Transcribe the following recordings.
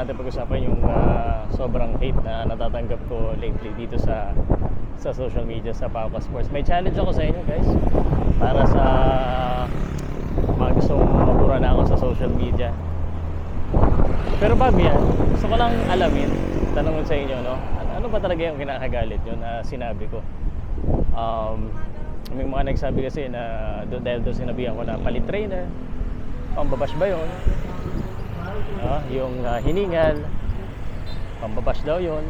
natin pag-usapan yung ah, sobrang hate na natatanggap ko lately dito sa sa social media sa Pauka Sports. May challenge ako sa inyo guys para sa mga gustong na ako sa social media. Pero bago yan, gusto ko lang alamin, tanong ko sa inyo, no? Ano, ano ba talaga yung kinakagalit yun na sinabi ko? Um, may mga nagsabi kasi na dahil doon sinabihan ko na palit trainer, pambabash ba yun? Ah, yung ah, hiningal, pambabash daw yun.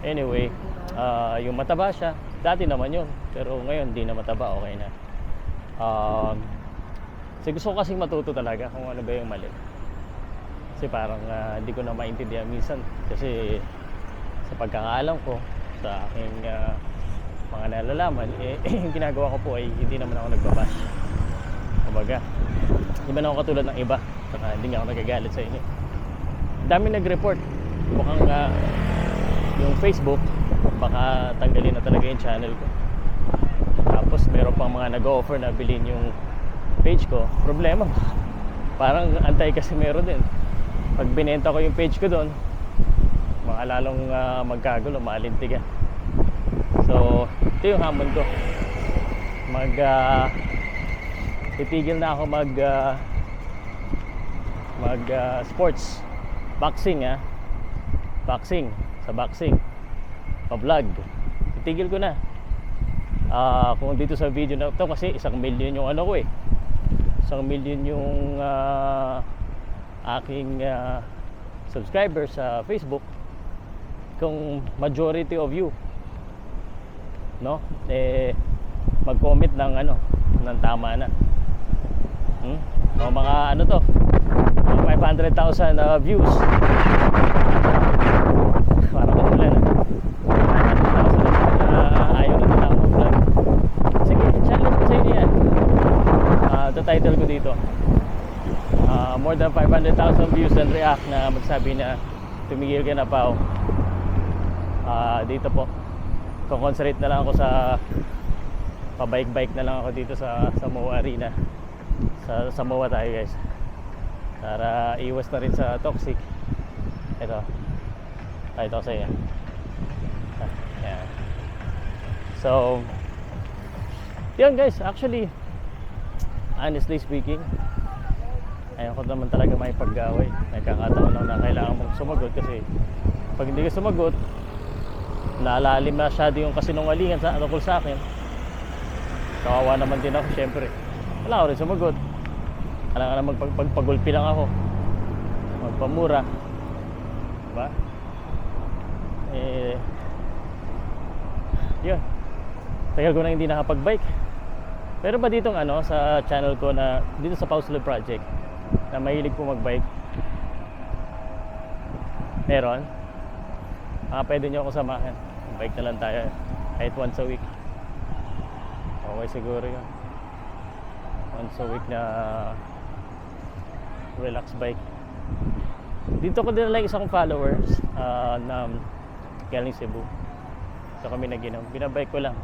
Anyway, ah, yung mataba siya, dati naman yun. Pero ngayon, di na mataba, okay na. Um, kasi gusto ko kasing matuto talaga kung ano ba yung mali. Kasi parang hindi ko na maintindihan minsan. Kasi sa pagkakaalam ko, sa aking ah, mga nalalaman, eh, yung ginagawa ko po ay hindi naman ako nagbabash. Kumbaga, hindi man ako katulad ng iba. Saka hindi nga ako nagagalit sa inyo. Dami nag-report. Mukhang ah, yung Facebook, baka tanggalin na talaga yung channel ko. Tapos meron pang mga nag-offer na bilhin yung page ko. Problema, parang antay kasi meron din. Pag binenta ko yung page ko doon, mga lalong ah, magkagulo, maalintigan. So, ito yung hamon ko. Mag ah, titigil na ako mag ah, mag ah, sports. Boxing ah. Boxing sa boxing. Pa-vlog. Titigil ko na. Ah, kung dito sa video na to kasi isang million yung ano ko eh. Isang million yung ah, aking ah, subscribers sa Facebook. Kung majority of you no? Eh mag-comment ng ano ng tama na. Hmm? o mga ano to 500,000 uh, views. Umulan ah. 500,000 uh, ayaw na nila ako mag-vlog sige challenge ko sa inyo yan. Uh, the title ko dito. Ah, more than 500,000 views and react na magsabi na tumigil ka na pa Ah, dito po. Concentrate na lang ako sa pabike-bike na lang ako dito sa sa Moa Arena. Sa sa Moa tayo guys para iwas na rin sa toxic. Ito. Ito ko sa yan so yun guys. Actually honestly speaking ayaw ko naman talaga may pag-away. Nagkakataon lang na kailangan mong sumagot kasi pag hindi ka sumagot nalalim masyado yung kasinungalingan sa tungkol sa akin. Kawawa naman din ako syempre. Wala ako rin sumagot wala ka na magpagpagulpi lang ako. Magpamura. Diba? Eh yun. Tagal ko na hindi nakapag-bike. Pero ba ditong ano sa channel ko na dito sa Pauslove Project na mahilig po mag-bike? Meron? Ah, pwede nyo ako samahan. Bike na lang tayo kahit once a week. Okay siguro yun. Once a week na relax bike. Dito ko dinala yung isang followers ah, na galing Cebu. Ito kami naginom. Binabike ko lang.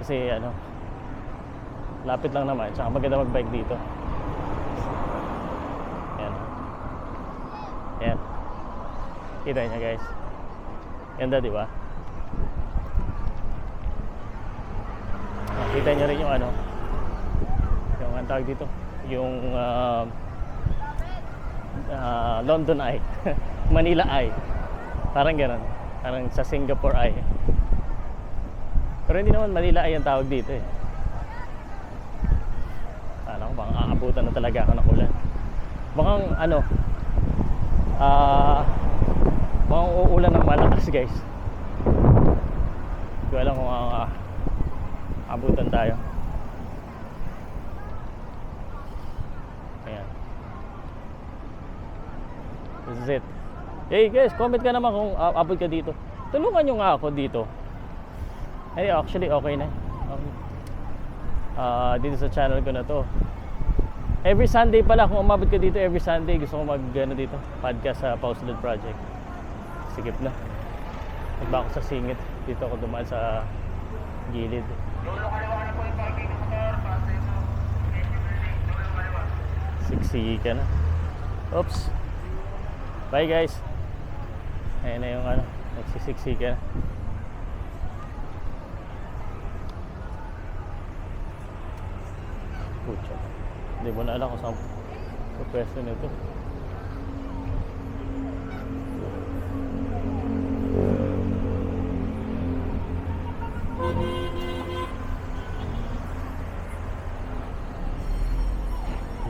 Kasi ano lapit lang naman tsaka maganda mag bike dito. Yan yan kita niya guys. Ganda di ba? Nakita niyo rin yung ano yung ang tawag dito? Yung ah, ah, London Eye. Manila Eye. Parang gano'n parang sa Singapore Eye. Pero hindi naman Manila Eye ang tawag dito eh. Alam ko baka aabutan na talaga ako ng ulan. Baka ano ah baka uulan ng malakas guys. Hindi ko alam kung ah, abutan tayo ayan it hey guys comment ka naman kung uh, abot ka dito. Tulungan nyo nga ako dito. Hey actually okay na. Um, ah, dito sa channel ko na to. Every Sunday pala kung umabot ka dito every Sunday gusto ko mag ano dito podcast sa Pausled Project. Sikip na. Nagba ako sa singit. Dito ako dumaan sa gilid. Siksi ka na. Oops. Bye guys. Ayan na yung ano, nagsisiksika. Pucha. Hindi mo na alam kung saan sa pwesto nito.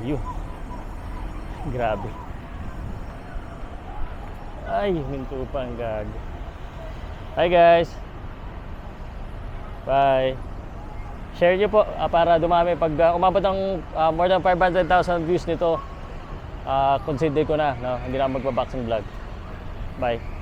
Yun. Grabe. Ay, minto pa ang gag. Hi guys. Bye. Share nyo po ah, para dumami. Pag ah, umabot ng ah, more than 500,000 views nito, ah, consider ko na. No? Hindi na magpa-boxing vlog. Bye.